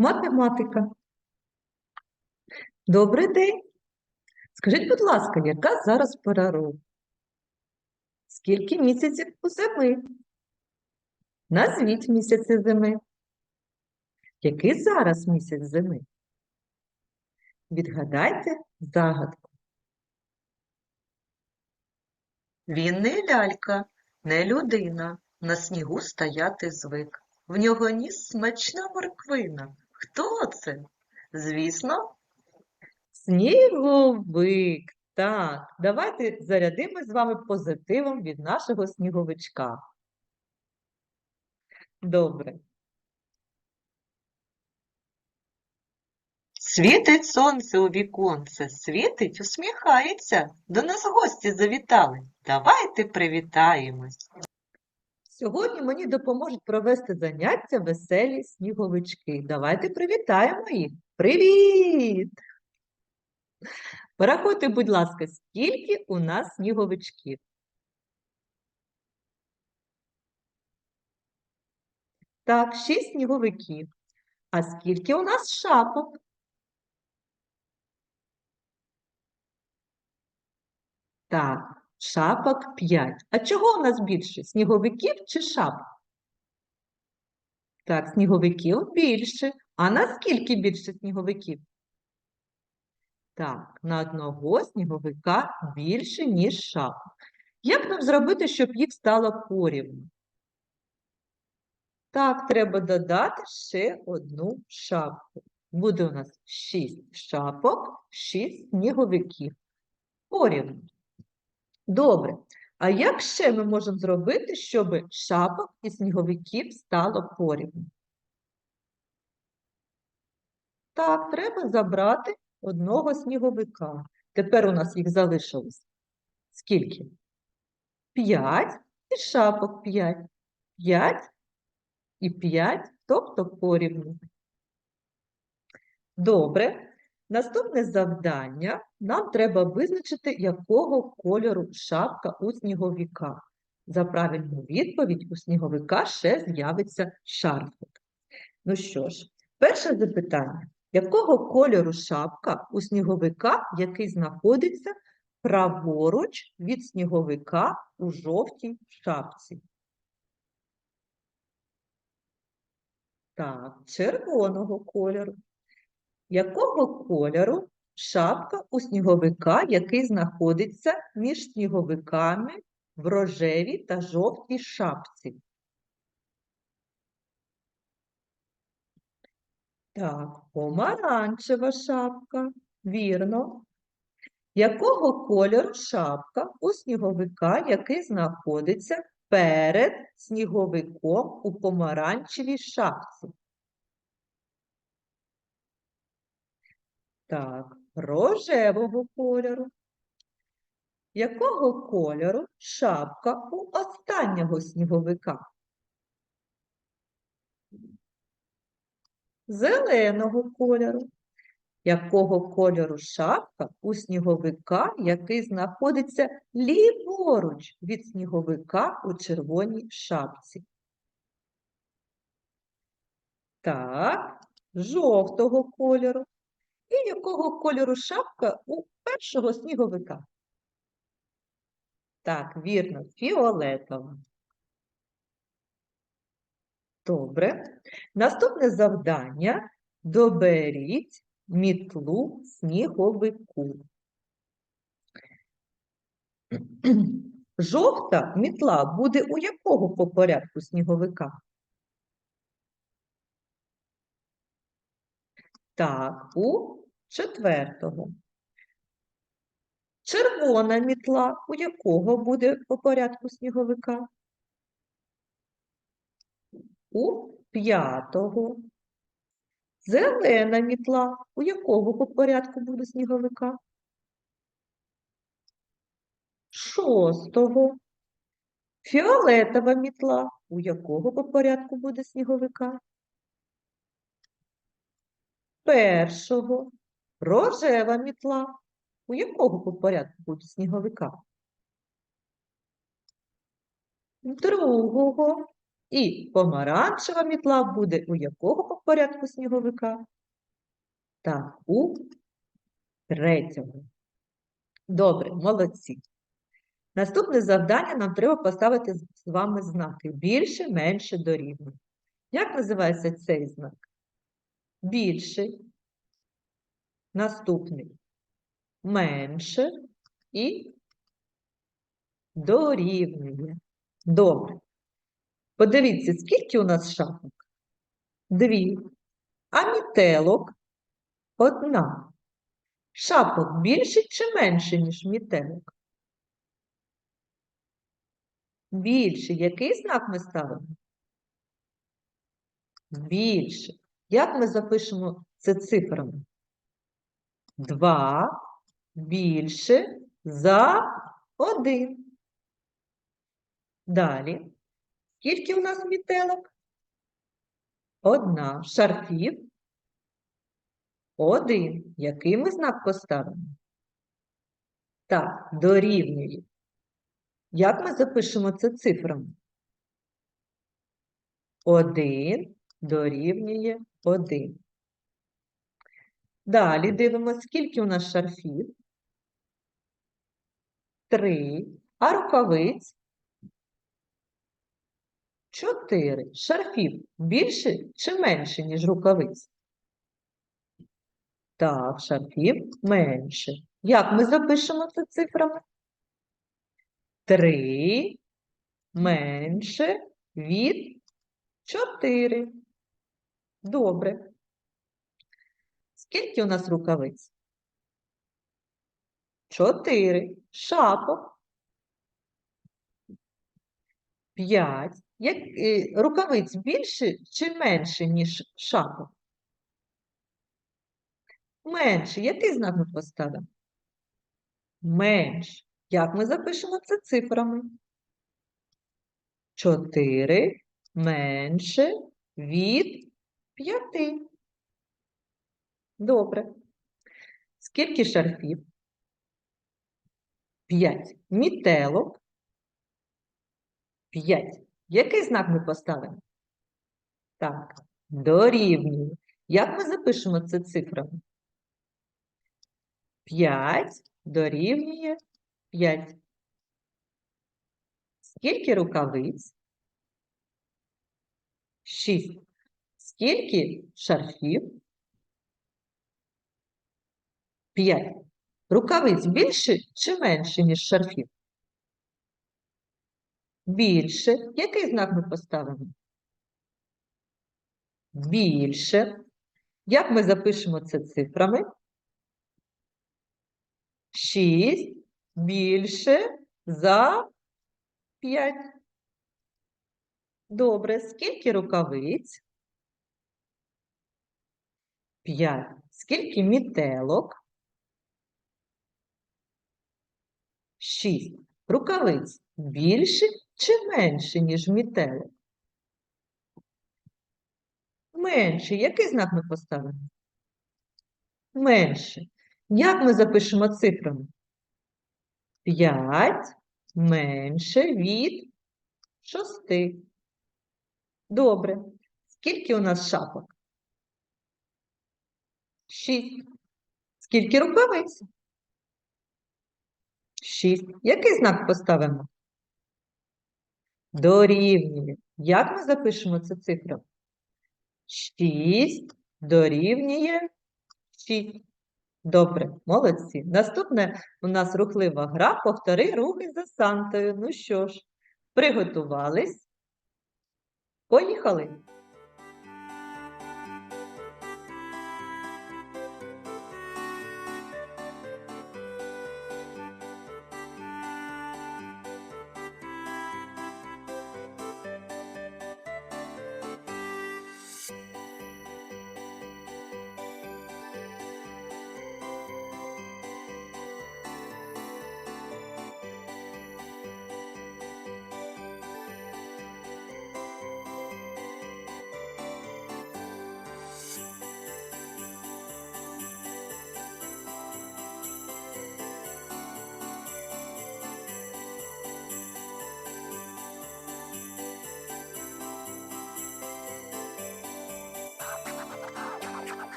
Математика. Добрий день. Скажіть, будь ласка, яка зараз пора року? Скільки місяців у зими? Назвіть місяці зими. Який зараз місяць зими? Відгадайте загадку. Він не лялька, не людина, на снігу стояти звик. В нього ніс смачна морквина. Хто це? Звісно, сніговик. Так, давайте зарядимо з вами позитивом від нашого сніговичка. Добре. Світить сонце у віконце, світить, усміхається. До нас гості завітали. Давайте привітаємось. Сьогодні мені допоможуть провести заняття веселі сніговички. Давайте привітаємо їх. Привіт! Порахуйте, будь ласка, скільки у нас сніговичків? Так, шість сніговиків. А скільки у нас шапок? Так, шапок 5. А чого у нас більше? Сніговиків чи шапок? Так, сніговиків більше. А наскільки більше сніговиків? Так, на одного сніговика більше, ніж шапок. Як нам зробити, щоб їх стало порівну? Так, треба додати ще одну шапку. Буде у нас 6 шапок, 6 сніговиків. Порівну. Добре. А як ще ми можемо зробити, щоб шапок і сніговиків стало порівну? Так, треба забрати одного сніговика. Тепер у нас їх залишилось скільки? П'ять і шапок п'ять. П'ять і п'ять, тобто порівну. Добре. Наступне завдання. Нам треба визначити, якого кольору шапка у сніговика. За правильну відповідь у сніговика ще з'явиться шарфик. Ну що ж, перше запитання. Якого кольору шапка у сніговика, який знаходиться праворуч від сніговика у жовтій шапці? Так, червоного кольору. Якого кольору шапка у сніговика, який знаходиться між сніговиками в рожевій та жовтій шапці? Так, помаранчева шапка, вірно. Якого кольору шапка у сніговика, який знаходиться перед сніговиком у помаранчевій шапці? Так, рожевого кольору. Якого кольору шапка у останнього сніговика? Зеленого кольору. Якого кольору шапка у сніговика, який знаходиться ліворуч від сніговика у червоній шапці? Так, жовтого кольору. І якого кольору шапка у першого сніговика? Так, вірно, фіолетова. Добре. Наступне завдання. Доберіть мітлу сніговику. Жовта мітла буде у якого по порядку сніговика? Так, у четвертого. Червона мітла у якого буде по порядку сніговика? У п'ятого. Зелена мітла у якого по порядку буде сніговика? Шостого. Фіолетова мітла у якого по порядку буде сніговика? першого, рожева мітла. У якого по порядку буде сніговика? Другого, І помаранчева мітла буде у якого по порядку сніговика? Так, у третьому. Добре, молодці. Наступне завдання нам треба поставити з вами знаки. Більше, менше, дорівнює. Як називається цей знак? Більший. Наступний. Менше і дорівнює. Добре. Подивіться, скільки у нас шапок? Дві. А мітелок одна. Шапок більше чи менше, ніж мітелок? Більше. Який знак ми ставимо? Більше. Як ми запишемо це цифрами? Два більше за один. Далі. Скільки у нас мітелок? Одна. Шарфів? Один. Який ми знак поставимо? Так, дорівнює. Як ми запишемо це цифрами? Один дорівнює один. Далі дивимося, скільки у нас шарфів? Три. А рукавиць? Чотири. Шарфів більше чи менше, ніж рукавиць? Так, шарфів менше. Як ми запишемо це цифрами? Три менше від чотири. Добре. Скільки у нас рукавиць? Чотири. Шапок. П'ять. Як, е, рукавиць більше чи менше, ніж шапок? Менше. Який знак ми поставимо? Менше. Як ми запишемо це цифрами? 4 менше від 5. Добре. Скільки шарфів? 5. Мітелок. 5. Який знак ми поставимо? Так, дорівнює. Як ми запишемо це цифрами? 5 дорівнює 5. Скільки рукавиць? 6. Скільки шарфів? 5. Рукавиць більше чи менше, ніж шарфів? Більше. Який знак ми поставимо? Більше. Як ми запишемо це цифрами? 6 більше за 5. Добре. Скільки рукавиць? 5. Скільки мітелок? 6. Рукавиць більше чи менше, ніж мітелок? Менше. Який знак ми поставимо? Менше. Як ми запишемо цифрами? 5 менше від 6. Добре. Скільки у нас шапок? 6. Скільки рукавиць? 6. Який знак поставимо? Дорівнює. Як ми запишемо цю цифру? 6 дорівнює 6. Добре, молодці. Наступне у нас рухлива гра «Повтори рухи за Сантою». Ну що ж, приготувались? Поїхали!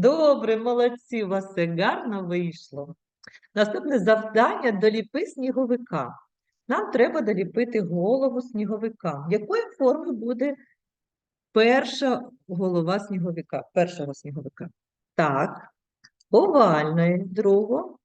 Добре, молодці, у вас все гарно вийшло. Наступне завдання доліпи сніговика. Нам треба доліпити голову сніговика. Якої форми буде перша голова сніговика, першого сніговика? Так, овальної, другого,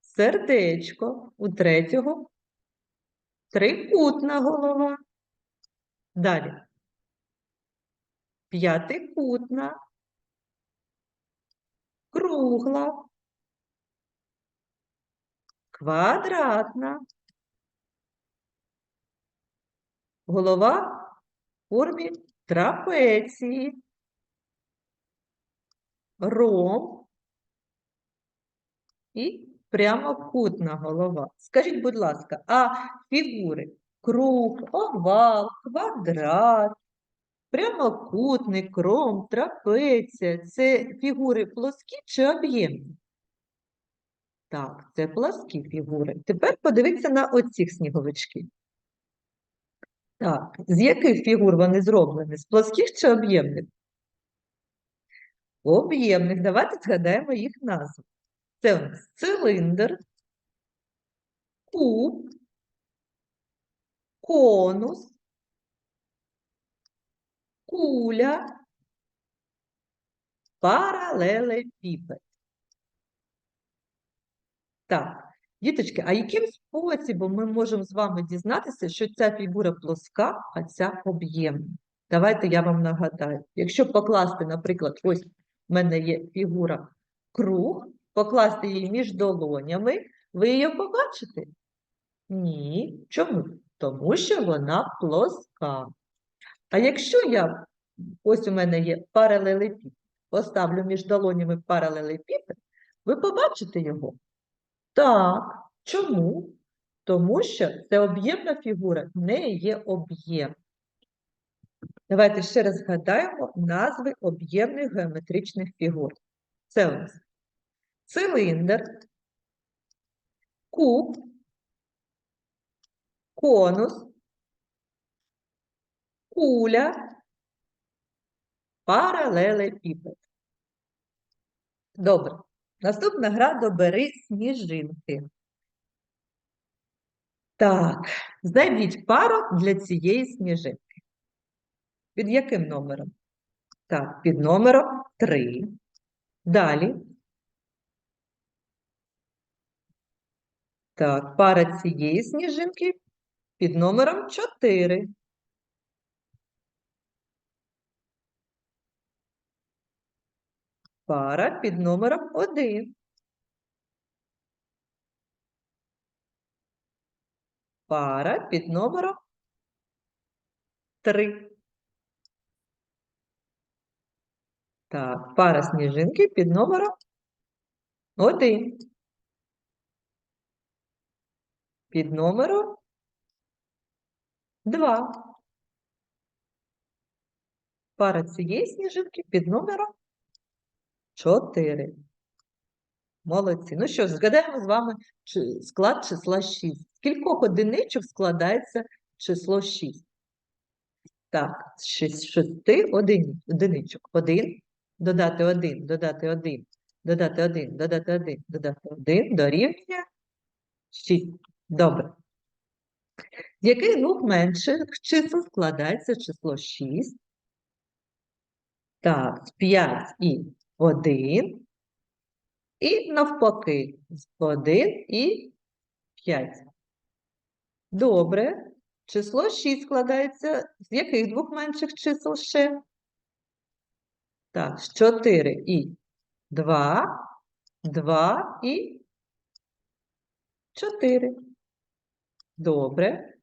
сердечко, у третього, трикутна голова. Далі. П'ятикутна, кругла, квадратна. Голова в формі трапеції, ром. І прямокутна голова. Скажіть, будь ласка, а фігури? Круг, овал, квадрат, прямокутник, ром, трапеція це фігури плоскі чи об'ємні? Так, це пласкі фігури. Тепер подивіться на оцих сніговичків. Так, з яких фігур вони зроблені? З плоских чи об'ємних? Об'ємних. Давайте згадаємо їх назву. Це у нас циліндр, куб, конус, куля, паралелепіпед. Так, діточки, а яким способом ми можемо з вами дізнатися, що ця фігура плоска, а ця об'ємна? Давайте я вам нагадаю. Якщо покласти, наприклад, ось в мене є фігура круг, покласти її між долонями, ви її побачите? Ні. Чому? Тому що вона плоска. А якщо я, ось у мене є паралелепіпед, поставлю між долонями паралелепіпед, ви побачите його? Так. Чому? Тому що це об'ємна фігура, не є об'єм. Давайте ще раз згадаємо назви об'ємних геометричних фігур. Це у нас циліндр, куб, конус, куля, паралелепіпед. Добре. Наступна гра добери сніжинки. Так, знайдіть пару для цієї сніжинки. Під яким номером? Так, під номером 3. Далі. Так, пара цієї сніжинки під номером 4. Пара під номером 1. Пара під номером 3. Так, пара сніжинки під номером 1. Під номером 2. Пара цієї сніжинки під номером 4. Молодці. Ну що ж, згадаємо з вами склад числа 6. З кількох одиничок складається число 6? Так, з шіс- шести одиничок. 1, додати 1, додати 1, додати 1, додати 1, додати 1, дорівнює 6. Добре. З яких двох менших чисел складається число 6? Так, з 5 і 1. І навпаки, 1 і 5. Добре. Число 6 складається з яких двох менших чисел ще? Так, з 4 і 2, 2 і 4. Добре.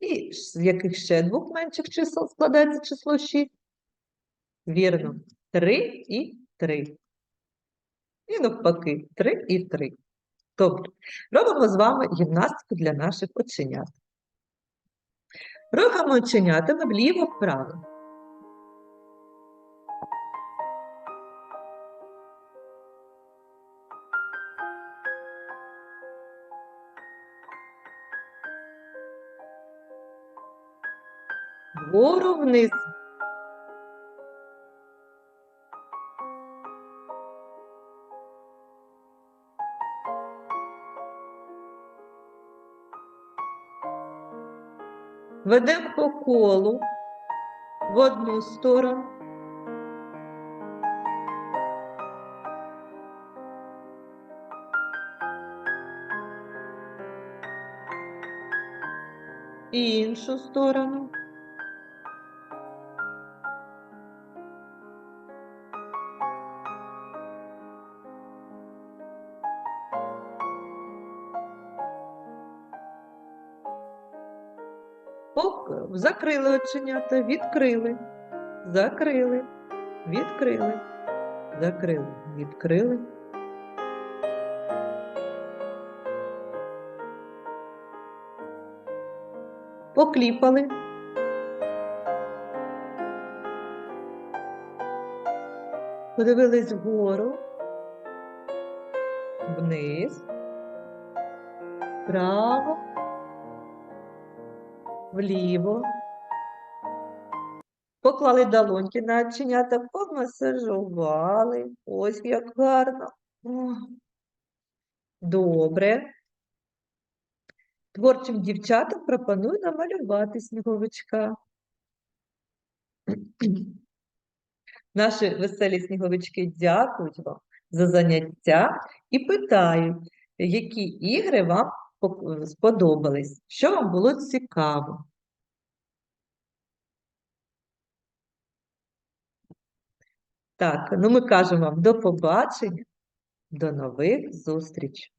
І з яких ще двох менших чисел складається число 6? Вірно. 3 і 3. І навпаки, 3 і 3. Тобто, робимо з вами гімнастику для наших оченят. Рухаємо оченятами вліво-вправо. Вгору вниз. Ведемо по колу в одну сторону. Іншу сторону. Закрили оченята, відкрили, закрили, відкрили, закрили, відкрили. Покліпали. Подивились вгору, вниз, вправо, вліво. Поклали долоньки на оченята, помасажували. Ось як гарно. Добре. Творчим дівчатам пропоную намалювати сніговичка. Наші веселі сніговички дякують вам за заняття і питають, які ігри вам сподобались, що вам було цікаво. Так, ну ми кажемо вам до побачення, до нових зустрічей.